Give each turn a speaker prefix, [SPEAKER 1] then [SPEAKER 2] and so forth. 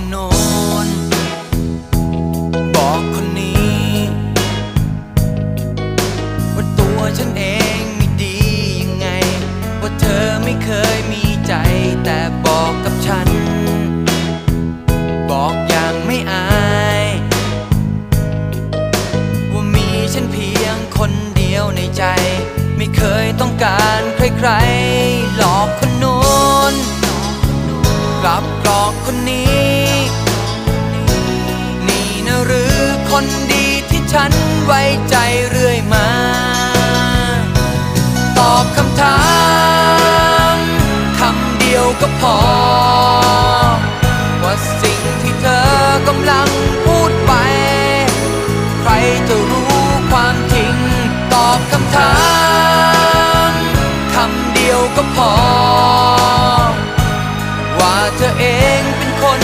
[SPEAKER 1] คนโน้นบอกคนนี้ ว่าตัวฉันเองไม่ดียังไง ว่าเธอไม่เคยมีใจ แต่บอกกับฉัน บอกอย่างไม่อาย ว่ามีฉันเพียงคนเดียวในใจ ไม่เคยต้องการใครๆ หลอกคนโน้นกลับหลอกคนนี้ ฉันไว้ใจเรื่อยมา ตอบคำถามคำเดียวก็พอ ว่าสิ่งที่เธอกำลังพูดไป ใครจะรู้ความจริง ตอบคำถามคำเดียวก็พอ ว่าเธอเองเป็นคน